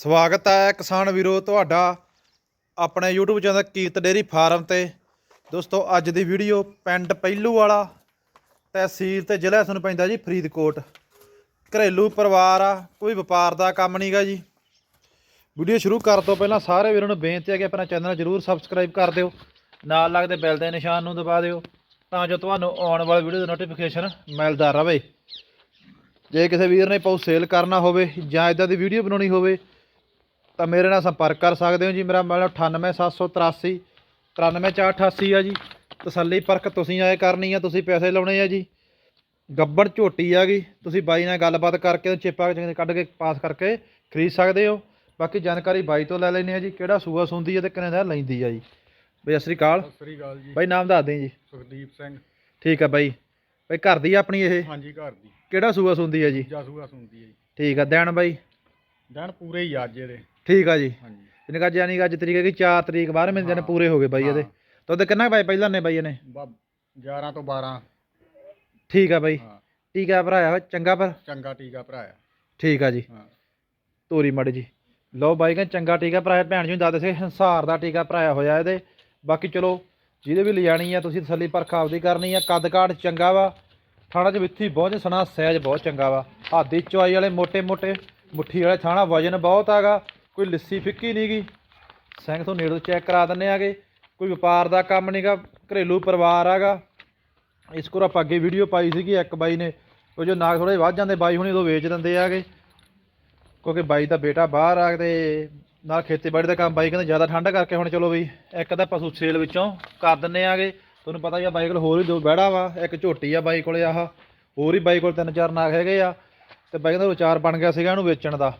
ਸਵਾਗਤ ਹੈ ਕਿਸਾਨ ਵੀਰੋ ਤੁਹਾਡਾ ਆਪਣੇ YouTube channel Kirat dairy farm ਤੇ। ਦੋਸਤੋ, ਅੱਜ ਦੀ ਵੀਡੀਓ ਪਿੰਡ ਪਹਿਲੂ ਵਾਲਾ, ਤਹਿਸੀਲ ਤੇ ਜ਼ਿਲ੍ਹਾ ਸਾਨੂੰ ਪੈਂਦਾ ਜੀ ਫਰੀਦਕੋਟ। ਘਰੇਲੂ ਪਰਿਵਾਰ ਆ, ਕੋਈ ਵਪਾਰ ਦਾ ਕੰਮ ਨਹੀਂਗਾ ਜੀ। ਵੀਡੀਓ ਸ਼ੁਰੂ ਕਰਨ ਤੋਂ ਪਹਿਲਾਂ ਸਾਰੇ ਵੀਰਾਂ ਨੂੰ ਬੇਨਤੀ ਹੈ ਕਿ ਆਪਣਾ ਚੈਨਲ ਜਰੂਰ ਸਬਸਕ੍ਰਾਈਬ ਕਰ ਦਿਓ, ਨਾਲ ਲੱਗਦੇ ਬੈਲ ਦੇ ਨਿਸ਼ਾਨ ਨੂੰ ਦਬਾ ਦਿਓ, ਤਾਂ ਜੋ ਤੁਹਾਨੂੰ ਆਉਣ ਵਾਲੀ ਵੀਡੀਓ ਦੀ ਨੋਟੀਫਿਕੇਸ਼ਨ ਮਿਲਦਾ ਰਹੇ। ਜੇ ਕਿਸੇ ਵੀਰ ਨੇ ਪਾਉ ਸੇਲ ਕਰਨਾ ਹੋਵੇ ਜਾਂ ਇਦਾਂ ਦੀ ਵੀਡੀਓ ਬਣਾਉਣੀ ਹੋਵੇ ਤਾਂ ਮੇਰੇ ਨਾਲ ਸੰਪਰਕ ਕਰ ਸਕਦੇ ਹੋ ਜੀ। ਮੇਰਾ ਮੋਬਾਈਲ 98783 93488 ਆ ਜੀ। ਤਸੱਲੀ ਪਰਖ ਤੁਸੀਂ ਆਏ ਕਰਨੀ ਆ ਤੁਸੀਂ ਪੈਸੇ ਲਾਉਣੇ ਆ ਜੀ। ਗੱਬੜ ਝੋਟੀ ਆ ਗਈ। ਤੁਸੀਂ ਬਾਈ ਨਾਲ ਗੱਲਬਾਤ ਕਰਕੇ ਚਿੱਪਾ ਕੱਢ ਕੇ ਪਾਸ ਕਰਕੇ ਖਰੀਦ ਸਕਦੇ ਹੋ। ਬਾਕੀ ਜਾਣਕਾਰੀ ਬਾਈ ਤੋਂ ਲੈ ਲੈਣੇ ਆ ਜੀ। ਕਿਹੜਾ ਸੂਆ ਸੁੰਦੀ ਹੈ ਤੇ ਕਿੰਨੇ ਦਾ ਲੈਂਦੀ ਆ ਜੀ। ਬਈ ਸਤਿ ਸ੍ਰੀ ਅਕਾਲ। ਸਤਿ ਸ੍ਰੀ ਅਕਾਲ ਜੀ। ਬਾਈ ਨਾਮ ਦੱਸ ਦੇ ਜੀ। ਸੁਖਦੀਪ ਸਿੰਘ। ਠੀਕ ਆ ਬਾਈ। ਬਾਈ ਘਰ ਦੀ ਆ ਆਪਣੀ ਇਹ? ਹਾਂਜੀ ਘਰ ਦੀ। ਕਿਹੜਾ ਸੂਆ ਸੁੰਦੀ ਹੈ ਜੀ? ਜਾਸੂਆ ਸੁਣਦੀ ਹੈ ਜੀ। ਠੀਕ ਆ। ਦੇਣ ਬਾਈ? ਦਿਨ ਪੂਰੇ ਹੀ ਆ ਅੱਜ ਇਹਦੇ। ਠੀਕ ਆ ਜੀ। ਹਾਂਜੀ। ਇਹਨੇ ਜਾਨੀ ਕਿ ਅੱਜ ਤਰੀਕ ਹੈ ਕਿ 4 ਤਰੀਕ 12ਵੇਂ ਦਿਨ ਪੂਰੇ ਹੋ ਗਏ ਬਾਈ ਇਹਦੇ। ਤਾਂ ਉਹਦੇ ਕਿੰਨਾ ਕੁ ਬਾਈ ਪਹਿਲਾਂ ਨੇ ਬਾਈ ਇਹਨੇ? ਬ- 11 ਤੋਂ 12 ਠੀਕ ਆ ਬਾਈ। ਹਾਂ। ਟੀਕਾ ਭਰਾਇਆ ਚੰਗਾ ਪਰ ਚੰਗਾ ਟੀਕਾ ਭਰਾਇਆ ਠੀਕ ਆ ਜੀ। ਹਾਂ। ਤੋਰੀ ਮੜ ਜੀ। ਲਓ ਬਾਈ ਕਹਿੰਦੇ ਚੰਗਾ ਟੀਕਾ ਭਰਾਇਆ ਭੈਣ ਜੀ ਨੂੰ ਦੱਸ ਦੇ ਹੰਸਾਰ ਦਾ ਟੀਕਾ ਭਰਾਇਆ ਹੋਇਆ ਇਹਦੇ। ਬਾਕੀ ਚਲੋ ਜਿਹਦੇ ਵੀ ਲਿਜਾਣੀ ਆ ਤੁਸੀਂ ਤਸੱਲੀ ਪਰਖ ਆਪਦੀ ਕਰਨੀ ਆ। ਕੱਦ ਕਾਠ ਚੰਗਾ ਵਾ। ਥਾਣਾ ਚ ਵਿੱਥੀ ਬਹੁਤ ਸਣਾ ਸਹਿਜ ਬਹੁਤ ਚੰਗਾ ਵਾ। ਹਾਦੀ ਚੋਈ ਵਾਲੇ ਮੋਟੇ ਮੋਟੇ ਮੁੱਠੀ ਵਾਲੇ ਥਾਣਾ ਵਜਨ ਬਹੁਤ ਆਗਾ। ਕੋਈ ਲਿੱਸੀ ਫਿੱਕੀ ਨਹੀਂਗੀ ਸਿੰਘ ਤੋਂ ਨੇੜੋਂ ਚੈੱਕ ਕਰਾ ਦਿੰਨੇ ਆਗੇ। ਕੋਈ ਵਪਾਰ ਦਾ ਕੰਮ ਨਹੀਂਗਾ ਘਰੇਲੂ ਪਰਿਵਾਰ ਆਗਾ ਇਸ ਕੋਲ ਆਪਾਂ ਅੱਗੇ ਵੀਡੀਓ ਪਾਈ ਸੀਗੀ ਇੱਕ ਬਾਈ ਨੇ। ਉਹ ਜੋ ਨਾਗ ਥੋੜੇ ਵੱਧ ਜਾਂਦੇ, ਬਾਈ ਹੁਣੀ ਉਦੋਂ ਵੇਚ ਦਿੰਦੇ ਆਗੇ। ਕਿਉਂਕਿ ਬਾਈ ਦਾ ਬੇਟਾ ਬਾਹਰ ਆ ਤੇ ਨਾਲ ਖੇਤੀਬਾੜੀ ਦਾ ਕੰਮ ਬਾਈ ਕਹਿੰਦੇ ਜ਼ਿਆਦਾ ਠੰਡ ਕਰਕੇ ਹੁਣ ਚਲੋ ਬਈ, ਇੱਕ ਤਾਂ ਪਸ਼ੂ ਸੇਲ ਵਿੱਚੋਂ ਕਰ ਦਿੰਨੇ ਆਗੇ। ਤੁਹਾਨੂੰ ਪਤਾ ਹੀ ਆ ਬਾਈ ਕੋਲ ਹੋਰ ਵੀ ਦੋ ਬਹਿੜਾ ਵਾ, ਇੱਕ ਝੋਟੀ ਆ ਬਾਈ ਕੋਲੇ ਆਹ। ਹੋਰ ਹੀ ਬਾਈ ਕੋਲ ਤਿੰਨ ਚਾਰ ਨਾਗ ਹੈਗੇ ਆ। ਤੇ ਬਾਈ ਕਹਿੰਦਾ ਵਿਚਾਰ ਬਣ ਗਿਆ ਸੀਗਾ ਇਹਨੂੰ ਵੇਚਣ ਦਾ।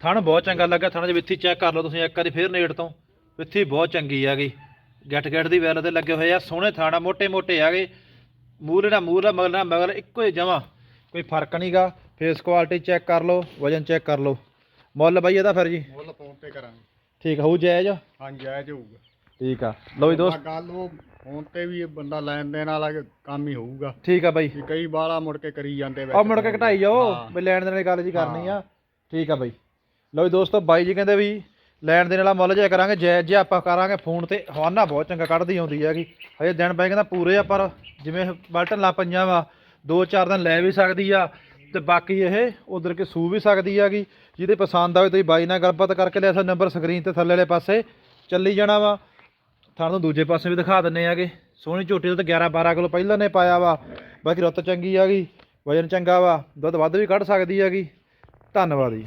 ਥਣ ਬਹੁਤ ਚੰਗਾ ਲੱਗਾ ਥਣ ਦੇ ਵਿੱਥੀ ਚੈੱਕ ਕਰ ਲਓ ਤੁਸੀਂ ਇੱਕ ਵਾਰੀ ਫੇਰ ਨੇੜ ਤੋਂ। ਵਿੱਥੀ ਬਹੁਤ ਚੰਗੀ ਆ ਗਈ। ਗੱਟ ਗੱਟ ਦੀ ਵੈਲ ਤੇ ਲੱਗੇ ਹੋਏ ਆ ਸੋਹਣੇ ਥਾਣਾ ਮੋਟੇ ਮੋਟੇ ਆ ਗਏ। ਮੂਲ ਨਾ ਮੂਲ ਨਾ ਮਗਲ ਨਾ ਮਗਲ ਇੱਕੋ ਹੀ ਜਮਾ। ਕੋਈ ਫ਼ਰਕ ਨਹੀਂਗਾ ਫੇਸ ਕੁਆਲਿਟੀ ਚੈੱਕ ਕਰ ਲਓ ਵਜਨ ਚੈੱਕ ਕਰ ਲਓ। ਮੁੱਲ ਬਾਈ ਇਹਦਾ ਫਿਰ ਜੀ? ਮੁੱਲ ਫੋਨ ਤੇ ਕਰਾਂਗੇ। ਠੀਕ ਹੋਊ ਜਾਇਜ਼? ਹਾਂ ਜਾਇਜ਼ ਹੋਊਗਾ। ਠੀਕ ਆ। ਲਓ ਜੀ ਦੋਸਤ। ਗੱਲ ਉਹ ਫੋਨ ਤੇ ਵੀ ਇਹ ਬੰਦਾ ਲੈਣ ਦੇਣ ਵਾਲਾ ਕੰਮ ਹੀ ਹੋਊਗਾ। ਠੀਕ ਆ ਬਾਈ। ਕਈ ਵਾਰਾ ਮੁੜ ਕੇ ਕਰੀ ਜਾਂਦੇ ਆ ਮੁੜ ਕੇ ਘਟਾਈ ਜਾਓ ਵੀ ਲੈਣ ਦੇਣ ਵਾਲੀ ਗੱਲ ਜੀ ਕਰਨੀ ਆ। ਠੀਕ ਆ ਬਾਈ। ਲਓ ਵੀ ਦੋਸਤੋ, ਬਾਈ ਜੀ ਕਹਿੰਦੇ ਵੀ ਲੈਣ ਦੇਣ ਵਾਲਾ ਮੁੱਲ ਜੇ ਕਰਾਂਗੇ ਜੈ ਜੇ ਆਪਾਂ ਕਰਾਂਗੇ, ਫੋਨ ਤੇ ਹਵਾਨਾ ਬਹੁਤ ਚੰਗਾ ਕੱਢਦੀ ਆਉਂਦੀ ਹੈਗੀ। ਹਜੇ ਦਿਨ ਬਾਈ ਕਹਿੰਦਾ ਪੂਰੇ ਆ, ਪਰ ਜਿਵੇਂ ਬਲਟਨ ਲਾ ਪਈਆਂ ਵਾ, ਦੋ ਚਾਰ ਦਿਨ ਲੈ ਵੀ ਸਕਦੀ ਆ, ਤੇ ਬਾਕੀ ਇਹ ਉਧਰ ਕੇ ਸੂ ਵੀ ਸਕਦੀ ਹੈਗੀ। ਜਿਹਦੇ ਪਸੰਦ ਆਵੇ ਤੁਸੀਂ ਬਾਈ ਨਾਲ ਗੱਲਬਾਤ ਕਰਕੇ ਲੈ ਸਕਦਾ ਨੰਬਰ ਸਕਰੀਨ ਤੇ ਥੱਲੇ ਵਾਲੇ ਪਾਸੇ ਚੱਲੀ ਜਾਣਾ ਵਾ। ਤੁਹਾਨੂੰ ਦੂਜੇ ਪਾਸੇ ਵੀ ਦਿਖਾ ਦਿੰਨੇ ਆਗੇ ਸੋਹਣੀ ਝੋਟੀ ਦਾ ਤਾਂ 11 12 ਕਿਲੋ ਪਹਿਲਾਂ ਨੇ ਪਾਇਆ ਵਾ। ਬਾਕੀ ਰੁੱਤ ਚੰਗੀ ਆਗੀ ਵਜਨ ਚੰਗਾ ਵਾ, ਦੁੱਧ ਵੱਧ ਵੀ ਕੱਢ ਸਕਦੀ ਹੈਗੀ। ਧੰਨਵਾਦ ਜੀ।